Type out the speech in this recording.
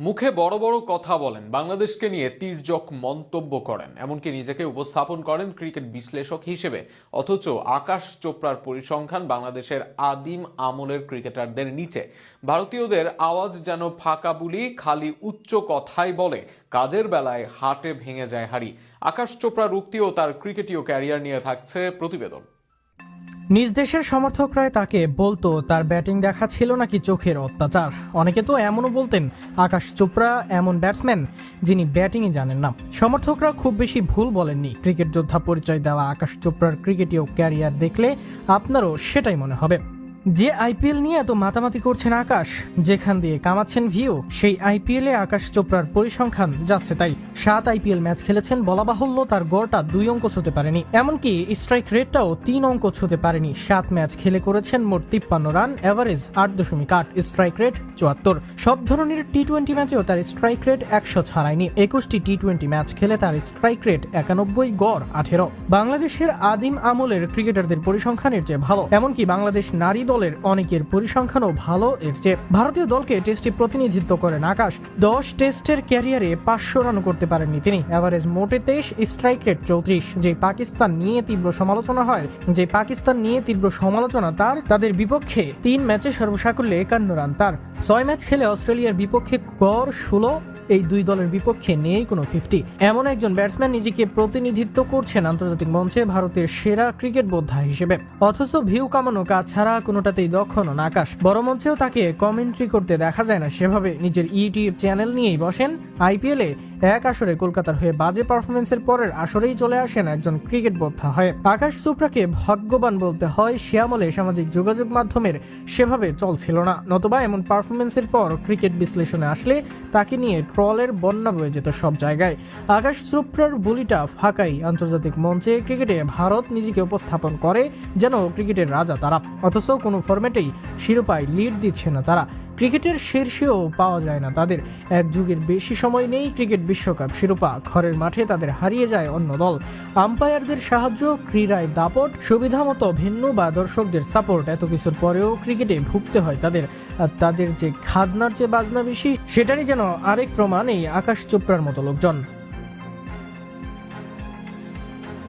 মুখে বড় বড় কথা বলেন। বাংলাদেশকে নিয়ে তির্যক মন্তব্য করেন। এমনকি নিজেকে উপস্থাপন করেন ক্রিকেট বিশ্লেষক হিসেবে। অথচ আকাশ চোপড়ার পরিসংখ্যান বাংলাদেশের আদিম আমলের ক্রিকেটারদের নিচে। ভারতীয়দের আওয়াজ যেন ফাঁকা বুলি খালি উচ্চ কথাই বলে। কাজের বেলায় হাটে ভেঙে যায় হাড়ি। আকাশ চোপড়ার উক্তিও তার ক্রিকেটীয় ক্যারিয়ার নিয়ে থাকছে প্রতিবেদন। নিজ দেশের সমর্থকরাই তাকে বলতো, তার ব্যাটিং দেখা ছিল নাকি চোখের অত্যাচার? অনেকে তো এমনও বলতেন, আকাশ চোপড়া এমন ব্যাটসম্যান যিনি ব্যাটিংই জানেন না। সমর্থকরা খুব বেশি ভুল বলেননি। ক্রিকেট যোদ্ধা পরিচয় দেওয়া আকাশ চোপড়ার ক্রিকেটীয় ক্যারিয়ার দেখলে আপনারও সেটাই মনে হবে। যে আইপিএল নিয়ে এত মাতামাতি করছেন আকাশ, যেখান দিয়ে কামাচ্ছেন ভিউ সেই আইপিএল আকাশ চোপড়ার পরিসংখ্যান যাচ্ছে তাই সাত আইপিএল ম্যাচ খেলেছেন বলা বাহুল্য তার গড়টা দুই অঙ্ক ছুতে পারেনি। এমনকি স্ট্রাইক রেটটাও তিন অঙ্ক ছুতে পারেনি। সাত ম্যাচ খেলে করেছেন মোট তিপ্পান্ন রান এভারেজ আট দশমিক আট স্ট্রাইক রেট চুয়াত্তর। সব ধরনের টি টোয়েন্টি ম্যাচেও তার স্ট্রাইক রেট একশো ছাড়ায়নি। একুশটি টি টোয়েন্টি ম্যাচ খেলে তার স্ট্রাইক রেট একানব্বই, গড় আঠেরো। বাংলাদেশের আদিম আমলের ক্রিকেটারদের পরিসংখ্যানের চেয়ে ভালো। এমনকি বাংলাদেশ নারী দলের অনেকের পরিসংখ্যানও ভালো। এর চেয়ে ভারতীয় দলকে টেস্টে প্রতিনিধিত্ব করেন আকাশ। দশ টেস্টের ক্যারিয়ারে পাঁচশো রান করতে পারেননি তিনি। এভারেজ মোটে তেইশ, স্ট্রাইক রেট চৌত্রিশ। যে পাকিস্তান নিয়ে তীব্র সমালোচনা হয়, যে পাকিস্তান নিয়ে তীব্র সমালোচনা তার, তাদের বিপক্ষে তিন ম্যাচে সর্বসাকুল্যে একান্ন রান তার। ছয় ম্যাচ খেলে অস্ট্রেলিয়ার বিপক্ষে গড় ষোলো এই দুই দলের বিপক্ষে নেই কোনো ফিফটি। এমন একজন ব্যাটসম্যান নিজেকে প্রতিনিধিত্ব করছেন আন্তর্জাতিক মঞ্চে ভারতের সেরা ক্রিকেট বোদ্ধা হিসেবে। অথচ ভিউ কামানো কাজ ছাড়া কোনোটাতেই দক্ষ নন আকাশ। বড় মঞ্চেও তাকে কমেন্ট্রি করতে দেখা যায় না সেভাবে। নিজের ইউটিউব চ্যানেল নিয়েই বসেন। আইপিএলে এক আসরে কলকাতার হয়ে বাজে পারফরমেন্সের পরের আসরেই চলে আসেন একজন ক্রিকেট বোদ্ধা হয়ে। আকাশ চোপড়াকে ভাগ্যবান বলতে হয় সে আমলে সামাজিক যোগাযোগ মাধ্যমের সেভাবে চলছিল না। নতুবা এমন পারফরমেন্সের পর ক্রিকেট বিশ্লেষণে আসলে তাকে নিয়ে ট্রলের বন্যা বয়ে যেত সব জায়গায়। আকাশ চোপড়ার বলিটা ফাঁকাই আন্তর্জাতিক মঞ্চে ক্রিকেটে ভারত নিজেকে উপস্থাপন করে যেন ক্রিকেটের রাজা তারা। অথচ কোনো ফরম্যাটেই শিরোপায় লিড দিচ্ছে না তারা। ক্রিকেটের শীর্ষেও পাওয়া যায় না তাদের। এক যুগের বেশি সময় নেই ক্রিকেট বিশ্বকাপ শিরোপা। ঘরের মাঠে তাদের হারিয়ে যায় অন্য দল। আম্পায়ারদের সাহায্য, ক্রীড়ায় দাপট, সুবিধা মতো ভিন্ন বা দর্শকদের সাপোর্ট, এত কিছুর পরেও ক্রিকেটে ভুগতে হয় তাদের। তাদের যে খাজনার চেয়ে বাজনা বেশি, সেটারই যেন আরেক প্রমাণ এই আকাশ চোপড়ার মতো লোকজন।